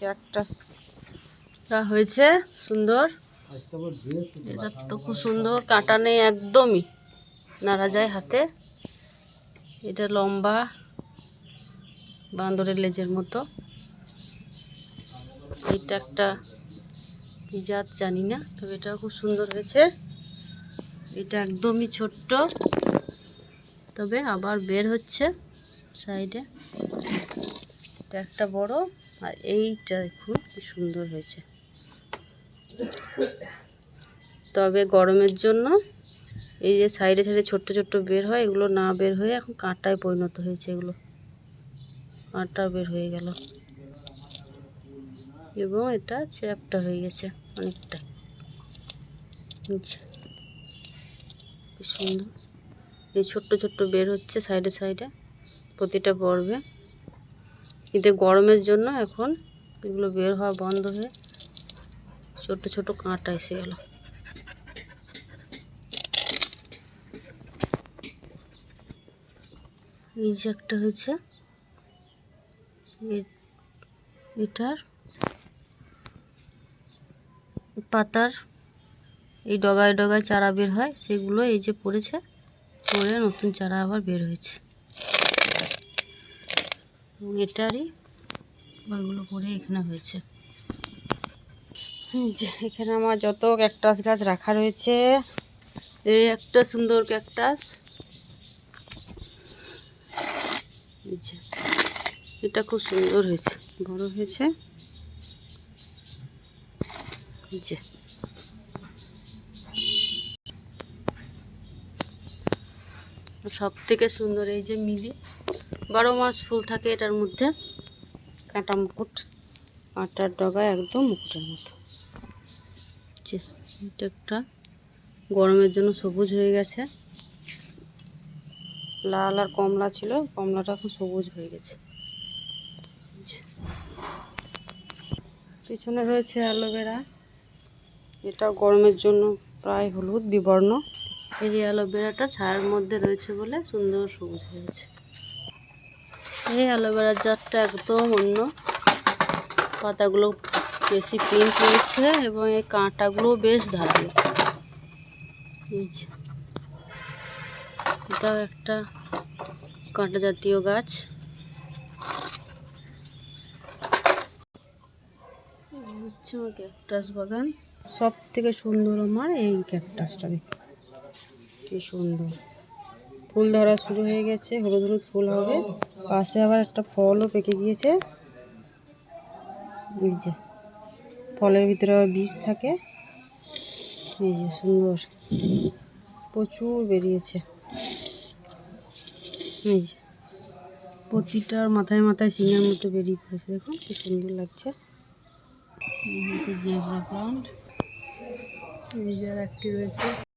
ক্যাকটাসটা হয়েছে, সুন্দর। এটা তো খুব সুন্দর কাটা নেই একদমই নাড়া যায় হাতে। এটা লম্বা বান্দরের লেজের মতো। এইটা একটা কি জাত জানি না, তবে এটাও খুব সুন্দর হয়েছে। এটা একদমই ছোট্ট, তবে আবার বের হচ্ছে সাইডে। এটা একটা বড়। আর এইটা দেখুন, কি সুন্দর হয়েছে। তবে গরমের জন্য এই যে সাইডে সাইডে ছোট্ট ছোট্ট বের হয়, এগুলো না বের হয়ে এখন কাঁটায় পরিণত হয়েছে এগুলো। কাঁটা বের হয়ে গেল। এবং এটা চ্যাপটা হয়ে গেছে অনেকটা। কি সুন্দর। এই ছোট্ট ছোট্ট বের হচ্ছে সাইডে সাইডে, প্রতিটা পর্বে কিন্তু গরমের জন্য এখন এগুলো বের হওয়া বন্ধ হয়ে ছোট ছোট কাঁটা এসে গেল। এই যে একটা হয়েছে এটার পাতার এই ডগায় ডগায় চারা বের হয়, সেগুলো এই যে পড়েছে, পড়ে নতুন চারা আবার বের হয়েছে। এটারই ওইগুলো পড়ে এখানে হয়েছে। এখানে আমার যত ক্যাকটাস গাছ রাখা রয়েছে, এই একটা সুন্দর ক্যাকটাস। এটা খুব সুন্দর হয়েছে, বড় হয়েছে। যে। সব থেকে সুন্দর এই যে মিলি। বারো মাস ফুল থাকে এটার মধ্যে। কাঁটা মুকুট কাঁটার ডগায় একদম মুকুটের মতো। এটা একটা গরমের জন্য সবুজ হয়ে গেছে। লাল আর কমলা ছিল, কমলাটা এখন সবুজ হয়ে গেছে। পিছনে রয়েছে অ্যালোভেরা। এটা গরমের জন্য প্রায় হলুদ, বিবর্ণ। এই অ্যালোভেরাটা ছায়ার মধ্যে রয়েছে বলে সুন্দর সবুজ হয়ে গেছে। এই অ্যালোভেরার জাতটা একদম অন্য। পাতাগুলো বেশি প্রিন্ট রয়েছে এবং এই কাঁটাগুলো বেশ ধারালো। এটাও একটা কাঁটা জাতীয় গাছ। হচ্ছে আমার ক্যাকটাস বাগান। সব থেকে সুন্দর আমার এই ক্যাকটাসটা দেখুন। কি সুন্দর। ফুল ধরা শুরু হয়ে গেছে, হলুদ হলুদ ফুল হবে। পাশে আবার একটা ফলও পেকে গিয়েছে। এই যে, ফলের ভিতরে আবার বীজ থাকে। এই যে, সুন্দর। প্রচুর বেরিয়েছে। এই যে প্রতিটার মাথায় মাথায় সিংহের মতো বেরিয়ে পড়েছে। দেখুন, কি সুন্দর লাগছে। হচ্ছে প্লান্ট এই যে একটি রয়েছে।